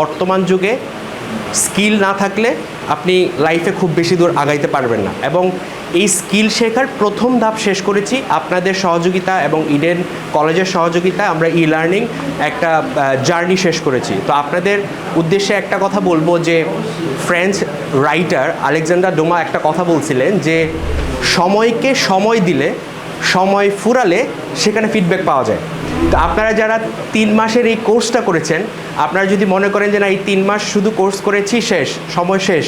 বর্তমান যুগে স্কিল না থাকলে আপনি লাইফে খুব বেশি দূর আগাইতে পারবেন না। এবং এই স্কিল শেখার প্রথম ধাপ শেষ করেছি আপনাদের সহযোগিতা এবং ইডেন কলেজের সহযোগিতা আমরা ই লার্নিং একটা জার্নি শেষ করেছি। তো আপনাদের উদ্দেশ্যে একটা কথা বলব যে ফ্রেঞ্চ রাইটার আলেকজান্ডার ডোমা একটা কথা বলছিলেন যে, সময়কে সময় দিলে, সময় ফুরালে সেখানে ফিডব্যাক পাওয়া যায়। তো আপনারা যারা তিন মাসের এই কোর্সটা করেছেন, আপনারা যদি মনে করেন যে না, এই তিন মাস শুধু কোর্স করেছি, শেষ, সময় শেষ,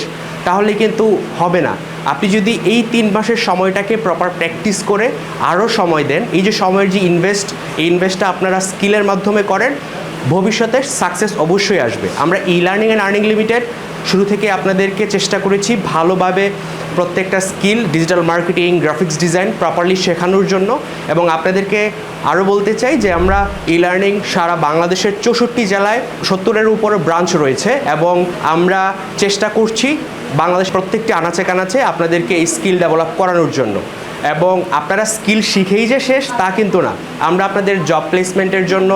তাহলে কিন্তু হবে না। আপনি যদি এই তিন মাসের সময়টাকে প্রপার প্র্যাকটিস করে আরও সময় দেন, এই যে সময়ের যে ইনভেস্ট এই ইনভেস্টটা আপনারা স্কিলের মাধ্যমে করেন, ভবিষ্যতে সাকসেস অবশ্যই আসবে। আমরা E learning and earning limited শুরু থেকে আপনাদেরকে চেষ্টা করেছি ভালোভাবে প্রত্যেকটা skill digital marketing graphics design properly শেখানোর জন্য এবং আপনাদেরকে আরও বলতে চাই যে আমরা ই লার্নিং সারা বাংলাদেশের চৌষট্টি জেলায় সত্তরের উপরে ব্রাঞ্চ রয়েছে এবং আমরা চেষ্টা করছি বাংলাদেশ প্রত্যেকটি আনাচে কানাচে আপনাদেরকে এই স্কিল ডেভেলপ করানোর জন্য। এবং আপনারা স্কিল শিখেই যে শেষ, তা কিন্তু না। আমরা আপনাদের জব প্লেসমেন্টের জন্য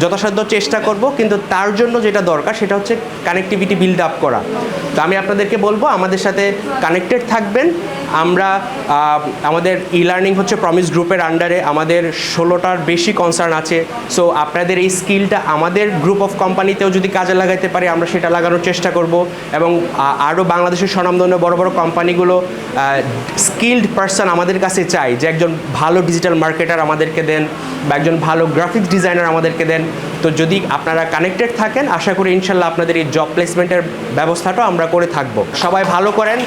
যথাসাধ্য চেষ্টা করব, কিন্তু তার জন্য যেটা দরকার, সেটা হচ্ছে কানেক্টিভিটি বিল্ড আপ করা। তো আমি আপনাদেরকে বলব, আমাদের সাথে কানেক্টেড থাকবেন। আমরা আমাদের ই লার্নিং হচ্ছে প্রমিস গ্রুপের আন্ডারে আমাদের ষোলোটার বেশি কনসার্ন আছে। সো আপনাদের এই স্কিলটা আমাদের গ্রুপ অফ কোম্পানিতেও যদি কাজে লাগাইতে পারি, আমরা সেটা লাগানোর চেষ্টা করব। এবং আরও বাংলাদেশের স্বনামধন্য বড় বড় কোম্পানিগুলো স্কিল্ড পার্সন আমাদের কাছে চাই, যে একজন ভালো ডিজিটাল মার্কেটার আমাদেরকে দেন বা একজন ভালো গ্রাফিক্স ডিজাইনার আমাদেরকে দেন। তো যদি আপনারা কানেক্টেড থাকেন, আশা করি ইনশাল্লাহ আপনাদের এই জব প্লেসমেন্টের ব্যবস্থাটাও আমরা করে থাকব। সবাই ভালো করেন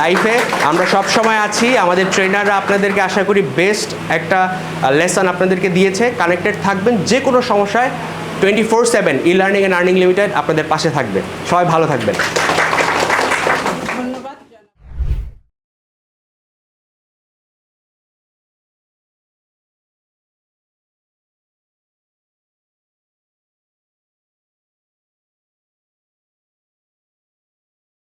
লাইফে আমরা সব সময় আছি। আমাদের ট্রেনাররা আপনাদেরকে আশা করি বেস্ট একটা লেসন আপনাদেরকে দিয়েছে। কানেক্টেড থাকবেন যে কোনো সমস্যায় twenty four seven E learning and earning limited আপনাদের পাশে থাকবে। সবাই ভালো থাকবেন।